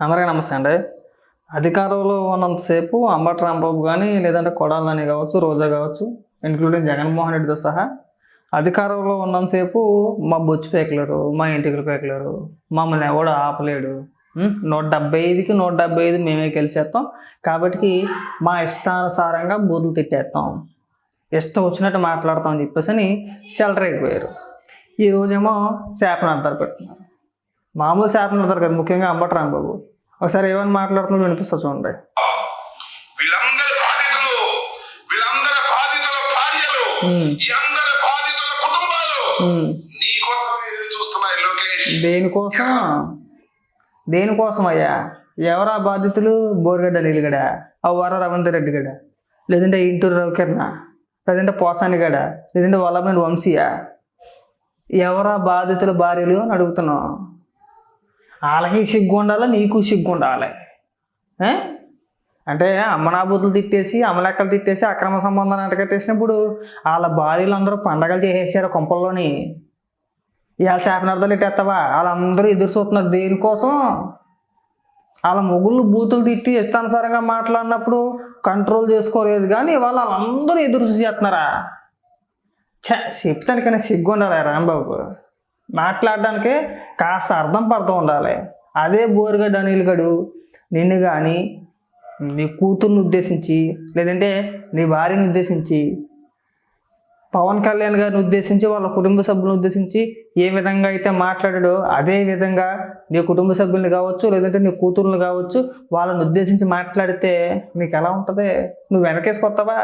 అందరికీ నమస్తే అండి. అధికారంలో ఉన్నంతసేపు అంబటి రాంబాబు కానీ లేదంటే కొడాలని కావచ్చు రోజా కావచ్చు ఇంక్లూడింగ్ జగన్మోహన్ రెడ్డితో సహా అధికారంలో ఉన్నంతసేపు మా బొచ్చు పేకలేరు మా ఇంటికి పేకలేరు మమ్మల్ని ఎవడు ఆపలేడు. నూట డెబ్బై ఐదుకి నూట డెబ్బై ఐదు మేమే గెలిచేస్తాం కాబట్టి మా ఇష్టానుసారంగా బూతులు తిట్టేస్తాం ఇష్టం వచ్చినట్టు మాట్లాడతాం అని చెప్పేసి అని షెల్టర్ పోయారు ఈరోజేమో శాపనార్థాలు పెడుతున్నారు. మామూలు శాపనార్థాలు కదా ముఖ్యంగా అంబటి రాంబాబు. ఒకసారి ఏమని మాట్లాడుతున్నారు వినిపిస్తా చూడండి. వీళ్ళందరి బాధితులు వీళ్ళందరి బాధితుల భార్యలు ఉమ్, ఈ అందరి బాధితుల కుటుంబాలు ఉమ్. నీ కోసం ఎదురు చూస్తున్నాయి లోకేష్. దేనికోసం? దేనికోసం అయ్యా ఎవరా బాధితులు? బోరగడ్డ నీలుగడ అవ్వార రవీందర్ రెడ్డి గడ లేదంటే ఇంటూరు రవికిరణ లేదంటే పోసాని గడ లేదంటే వల్లమైన వంశీయ? ఎవరా బాధితుల భార్యలు అని అడుగుతున్నాం వాళ్ళకి సిగ్గు ఉండాలి నీకు సిగ్గు ఉండాలి అంటే అమ్మనాబూతులు తిట్టేసి అమలెక్కలు తిట్టేసి అక్రమ సంబంధాన్ని అంటకట్టేసినప్పుడు వాళ్ళ భార్యలు అందరూ పండగలు చేసేసారు కొంపల్లోని. ఇవాళ శాపనార్థాలు ఎట్టేస్తావా వాళ్ళందరూ ఎదురు చూస్తున్నారు. దేనికోసం? వాళ్ళ మొగుళ్ళు బూతులు తిట్టి ఇష్టానుసారంగా మాట్లాడినప్పుడు కంట్రోల్ చేసుకోలేదు కానీ వాళ్ళ వాళ్ళందరూ ఎదురు చూసేస్తున్నారా? చేస్తున్నారా చెప్తానికైనా సిగ్గు ఉండాలి రాంబాబు. మాట్లాడడానికి కాస్త అర్థం పడుతూ ఉండాలి. అదే బోరుగడ్డ అనిల్ గడు నిన్ను కానీ నీ కూతుర్ని ఉద్దేశించి లేదంటే నీ భార్యని ఉద్దేశించి పవన్ కళ్యాణ్ గారిని ఉద్దేశించి వాళ్ళ కుటుంబ సభ్యులను ఉద్దేశించి ఏ విధంగా అయితే మాట్లాడాడో అదే విధంగా నీ కుటుంబ సభ్యుల్ని కావచ్చు లేదంటే నీ కూతుర్లు కావచ్చు వాళ్ళని ఉద్దేశించి మాట్లాడితే నీకు ఎలా ఉంటుంది? నువ్వు వెనకేసుకొస్తావా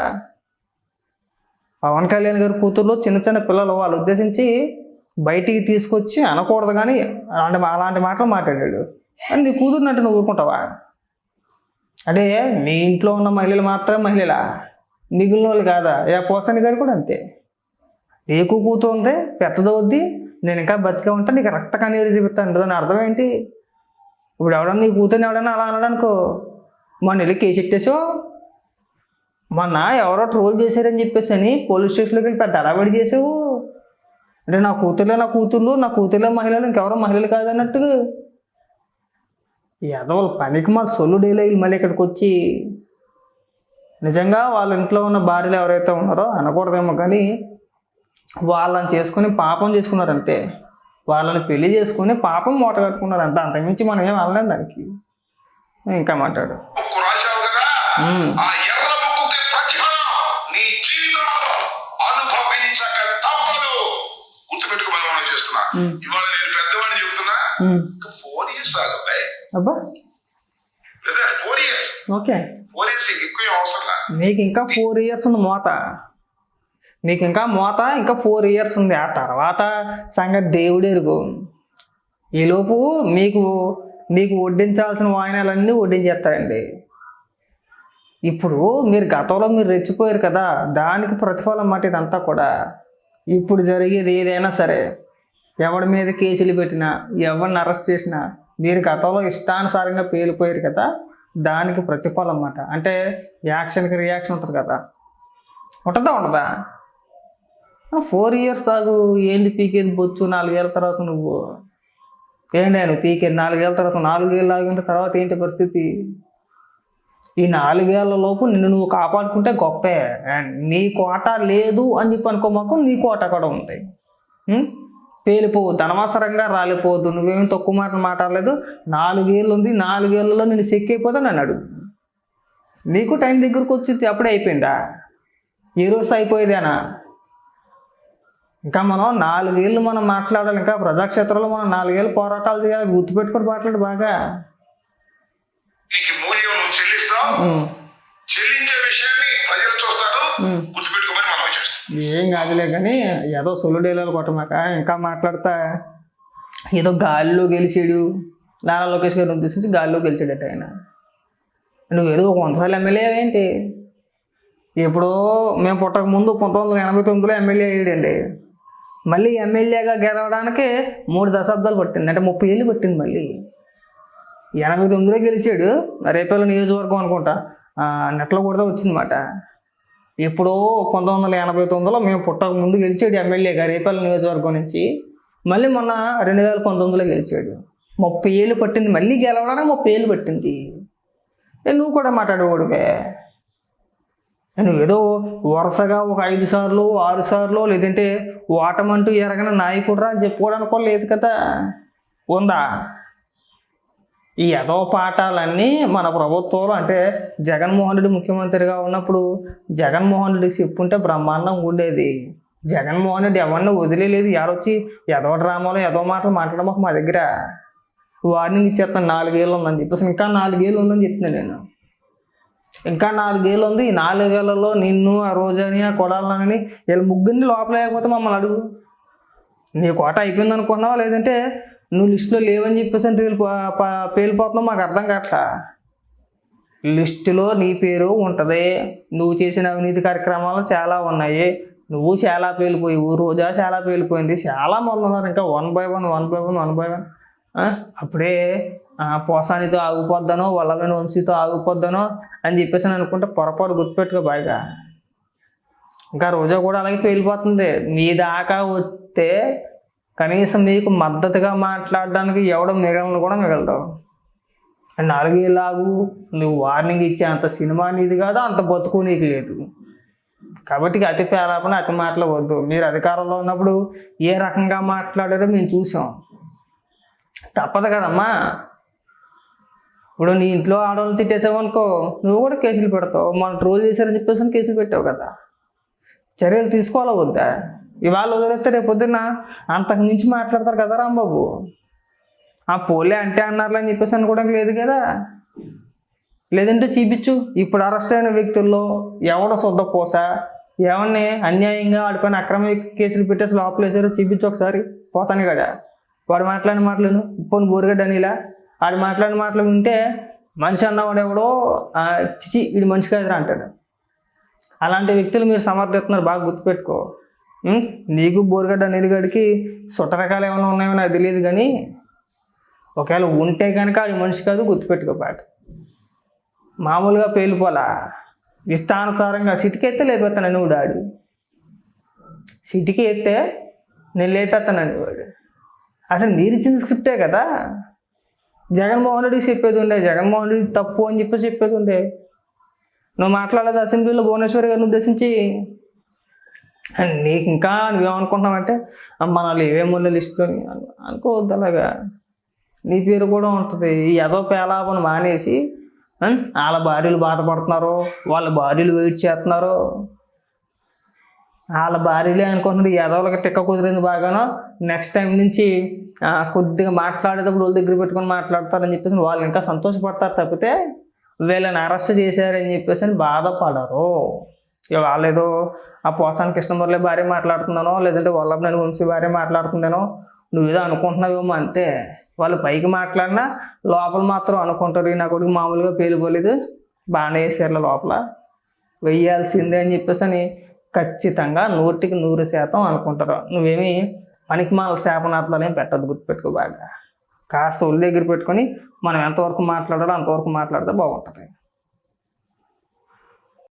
పవన్ కళ్యాణ్ గారి కూతుర్లు చిన్న చిన్న పిల్లలు వాళ్ళు ఉద్దేశించి బయటికి తీసుకొచ్చి అనకూడదు కానీ అలాంటి అలాంటి మాటలు మాట్లాడాడు. అని నీ కూతురునట్టు నువ్వు ఊరుకుంటావా? అంటే నీ ఇంట్లో ఉన్న మహిళలు మాత్రం మహిళలా? మిగిలిన వాళ్ళు కాదా? ఏ పోసాని గారు కూడా అంతే. నీకు కూతురు ఉంది పెద్దదవుద్ది నేను ఇంకా బతికే ఉంటా నీకు రక్త కన్నీరు చూపిస్తాను దాని అర్థం ఏంటి? ఇప్పుడు ఎవడన్నా నీ కూతుర్ని ఎవడన్నా అలా అన్నాడనుకో మొన్న వెళ్ళి కేసు ఎట్టేసో మొన్న ఎవరో ట్రోల్ చేశారని చెప్పేసి అని పోలీస్ స్టేషన్లోకి వెళ్ళి పెద్ద అడబడి చేసావు? అంటే నా కూతుర్లే నా కూతుర్లు నా కూతుర్లే మహిళలు ఇంకెవరో మహిళలు కాదన్నట్టు. ఎదవలు పనికి మాకు సొల్లు డైలీ మళ్ళీ ఇక్కడికి వచ్చి నిజంగా వాళ్ళ ఇంట్లో ఉన్న భార్యలు ఎవరైతే ఉన్నారో అనకూడదేమో కానీ వాళ్ళని చేసుకుని పాపం చేసుకున్నారు అంతే వాళ్ళని పెళ్ళి చేసుకుని పాపం మూట కట్టుకున్నారు అంతే అంతకుమించి మనం ఏం అనలేం దానికి. ఇంకా మాట్లాడు. ఇవాళ నేను పెద్దవాడిని చెబుతున్నా. ఉమ్. ఫోర్ ఇయర్స్ లేదా four years okay. Four years ఎక్కువ అవసరం. నీకు ఇంకా ఫోర్ ఇయర్స్ ఉంది మోత. నీకు ఇంకా మోత ఇంకా ఫోర్ ఇయర్స్ ఉంది. ఆ తర్వాత సంగతి దేవుడు ఎరుగు. ఈలోపు మీకు మీకు వడ్డించాల్సిన వాయినాలన్నీ వడ్డించేస్తారండి ఇప్పుడు మీరు గతంలో మీరు రెచ్చిపోయారు కదా దానికి ప్రతిఫలం మాట ఇదంతా కూడా. ఇప్పుడు జరిగేది ఏదైనా సరే. ఎవడి మీద కేసులు పెట్టినా ఎవరిని అరెస్ట్ చేసినా మీరు గతంలో ఇష్టానుసారంగా పేలిపోయారు కదా దానికి ప్రతిఫలం అన్నమాట. అంటే యాక్షన్కి రియాక్షన్ ఉంటుంది కదా. ఉంటుందా ఉండదా? ఫోర్ ఇయర్స్ ఆగు ఏంది పీకేది బొచ్చు నాలుగేళ్ళ తర్వాత నువ్వు? ఏంటి నువ్వు పీకేది నాలుగేళ్ళ తర్వాత నాలుగేళ్ళు ఆగిన తర్వాత ఏంటి పరిస్థితి? ఈ నాలుగేళ్ళ లోపు నిన్ను నువ్వు కాపాడుకుంటే గొప్పే. అండ్ నీ కోట లేదు అని చెప్పి అనుకోమాకు నీ కోట కూడా ఉంది. పేలిపోవద్దు అనవసరంగా రాలిపోవద్దు. నువ్వేం తక్కువ మాట మాట్లాడలేదు. నాలుగేళ్ళు ఉంది నాలుగేళ్ళలో నేను చెక్ అయిపోతే నన్ను అడుగు. నీకు టైం దగ్గరకు వచ్చింది అప్పుడే అయిపోయిందా? ఈ రోజు అయిపోయేదేనా ఇంకా మనం నాలుగేళ్ళు మనం మాట్లాడాలి ఇంకా ప్రజాక్షేత్రంలో మనం నాలుగేళ్ళు పోరాటాలు చేయాలి గుర్తుపెట్టుకొని మాట్లాడు బాగా. చెల్లించే విషయాన్ని ప్రజలు చూస్తారు. ఏం కాదులే కానీ ఏదో సొల్లు డేలాలు కొట్టమాక ఇంకా మాట్లాడతా. ఏదో గాలిలో గెలిచాడు. నారా లోకేష్ గారిని ఉద్దేశించి గాలిలో గెలిచాడట ఆయన. నువ్వు ఏదో వందసార్లు ఎమ్మెల్యే ఏంటి ఎప్పుడో మేము పుట్టక ముందు పంతొమ్మిది వందల ఎనభై తొమ్మిదిలో ఎమ్మెల్యే అయ్యాడండి. మళ్ళీ ఎమ్మెల్యేగా గెలవడానికి మూడు దశాబ్దాలు పట్టింది. అంటే ముప్పై ఏళ్ళు పట్టింది మళ్ళీ. ఎనభై తొమ్మిదిలో గెలిచాడు. రేపల్లి నియోజకవర్గం అనుకుంటా. నెట్లో కూడా వచ్చిందన్నమాట. ఎప్పుడో పంతొమ్మిది వందల ఎనభై తొమ్మిదిలో మేము పుట్టక ముందు గెలిచాడు ఎమ్మెల్యేగా రేపల్లి నియోజకవర్గం నుంచి. మళ్ళీ మొన్న రెండు వేల పంతొమ్మిదిలో గెలిచాడు. ముప్పై ఏళ్ళు పట్టింది. మళ్ళీ గెలవడానికి ముప్పై ఏళ్ళు పట్టింది. నువ్వు కూడా మాట్లాడేవాడువే నువ్వు ఏదో వరుసగా ఒక ఐదు సార్లు ఆరు సార్లు లేదంటే ఓటమంటూ ఎరగని నాయకుడురా అని చెప్పుకోవడానికి కూడా లేదు కదా. ఉందా? ఈ యదో పాఠాలన్నీ మన ప్రభుత్వంలో అంటే జగన్మోహన్ రెడ్డి ముఖ్యమంత్రిగా ఉన్నప్పుడు జగన్మోహన్ రెడ్డి చెప్పుంటే బ్రహ్మాండం ఉండేది. జగన్మోహన్ రెడ్డి ఎవరిని వదిలేదు ఎవరొచ్చి ఎదో డ్రామాలో ఏదో మాటలు మాట్లాడమాక మా దగ్గర. వార్నింగ్ ఇచ్చేస్తాను నాలుగేళ్ళు ఉందని చెప్పేసి. ఇంకా నాలుగేళ్ళు ఉందని చెప్తున్నాను నేను. ఇంకా నాలుగేళ్ళు ఉంది. ఈ నాలుగేళ్ళలో నిన్ను ఆ రోజని ఆ కొడాలని వీళ్ళ ముగ్గురిని లోపల లేకపోతే మమ్మల్ని అడుగు. నీ కోట అయిపోయింది అనుకున్నావా లేదంటే నువ్వు లిస్టులో లేవని చెప్పేసి అంటే వీళ్ళు పేలిపోతున్నావు మాకు అర్థం కావట్లా? లిస్టులో నీ పేరు ఉంటుంది. నువ్వు చేసిన అవినీతి కార్యక్రమాలు చాలా ఉన్నాయి. నువ్వు చాలా పేలిపోయావు. రోజా చాలా పేలిపోయింది. చాలా మంది ఉన్నారు. ఇంకా one by one one by one one by one అప్పుడే పోసానితో ఆగిపోద్దనో వల్లలని వంశీతో ఆగిపోద్దనో అని చెప్పేసి అనుకుంటే పొరపాటు గుర్తుపెట్టుకో బాగా ఇంకా రోజా కూడా అలాగే పేలిపోతుంది. మీ దాకా వస్తే కనీసం మీకు మద్దతుగా మాట్లాడడానికి ఎవడో మిగలను కూడా మిగలదు. నాలుగేళ్ళాగు నువ్వు వార్నింగ్ ఇచ్చే అంత సినిమా నీది కాదు అంత బతుకు నీకు లేదు. కాబట్టి అతి పేలాపన అతి మాటలు వద్దు. మీరు అధికారంలో ఉన్నప్పుడు ఏ రకంగా మాట్లాడారో మేము చూసాం. తప్పదు కదమ్మా. ఇప్పుడు నీ ఇంట్లో ఆడవాళ్ళు తిట్టేసావు అనుకో నువ్వు కూడా కేసులు పెడతావు. మనం ట్రోల్ చేశారని చెప్పేసి కేసులు పెట్టావు కదా. చర్యలు తీసుకోవాలా వద్దా? ఇవాళ వదిలేస్తే రేపు పొద్దున్న అంతకు మించి మాట్లాడతారు కదా రాంబాబు. ఆ పోలే అంటే అన్నారులే అని చెప్పేసి అనుకోవడానికి లేదు కదా. లేదంటే చూపించు. ఇప్పుడు అరెస్ట్ అయిన వ్యక్తుల్లో ఎవడ శుద్ధ పోస ఎవరిని అన్యాయంగా వాడిపైన అక్రమ కేసులు పెట్టేసి లోపల వేసారో చూపించు ఒకసారి. పోసాను కదా. వాడు మాట్లాడిన మాటలను. పోను బోరుగడ్డ అనిలా? వాడు మాట్లాడిన మాటలు వింటే మనిషి అన్నవాడు ఎవడో చిచి ఇది మనిషి కాదురా అంటాడు. అలాంటి వ్యక్తులు మీరు సమర్థిస్తున్నారు. బాగా గుర్తుపెట్టుకో. నీకు బోరుగడ్డ నీరుగడికి సుట్టరకాలు ఏమైనా ఉన్నాయో నాకు తెలియదు కానీ ఒకవేళ ఉంటే కనుక అది మనిషి కాదు గుర్తుపెట్టుకో మామూలుగా పేలిపోలా ఇష్టానుసారంగా సిటీకి ఎత్తే లేకపోతానని వాడు ఆడు సిటీకి ఎత్తే నేను లేపేస్తానండి వాడు అసలు మీరు ఇచ్చిన స్క్రిప్టే కదా. జగన్మోహన్ రెడ్డి చెప్పేది ఉండే జగన్మోహన్ రెడ్డి తప్పు అని చెప్పి చెప్పేది ఉండే. నువ్వు మాట్లాడలేదు అసెంబ్లీలో భువనేశ్వరి గారిని ఉద్దేశించి నీకు ఇంకా నువ్వేమనుకుంటున్నావంటే మనల్ని నాలో ఏవేమో లిస్టులో అనుకోవద్దు అలాగా. నీ పేరు కూడా ఉంటుంది. ఈ పేలాపను మానేసి వాళ్ళ భార్యలు బాధపడుతున్నారు వాళ్ళ భార్యలు వెయిట్ చేస్తున్నారు వాళ్ళ భార్యలే అనుకుంటుంది ఎదవలకి తిక్క కుదిరింది బాగానో. నెక్స్ట్ టైం నుంచి కొద్దిగా మాట్లాడేటప్పుడు వాళ్ళ దగ్గర పెట్టుకొని మాట్లాడతారని చెప్పేసి వాళ్ళు ఇంకా సంతోషపడతారు తప్పితే వీళ్ళని అరెస్ట్ చేశారని చెప్పేసి అని బాధపడరు. ఇక వాళ్ళు ఏదో ఆ పోసాని కృష్ణమురళి భార్య మాట్లాడుతున్నానో లేదంటే వల్లభనేని వంశీ భార్య మాట్లాడుతున్నానో నువ్వేదో అనుకుంటున్నావేమో అంతే. వాళ్ళు పైకి మాట్లాడినా లోపల మాత్రం అనుకుంటారు. నా కొడుకు మామూలుగా పేలిపోలేదు బాగానే వేసారు లోపల. వెయ్యాల్సిందే అని చెప్పేసి అని ఖచ్చితంగా నూటికి నూరు శాతం అనుకుంటారు. నువ్వేమి పనికి మాల శాపనార్థాలు ఏం పెట్టద్దు గుర్తుపెట్టుకో బాగా. కాస్త ఒళ్ళు దగ్గర పెట్టుకొని మనం ఎంతవరకు మాట్లాడాలో అంతవరకు మాట్లాడితే బాగుంటుంది.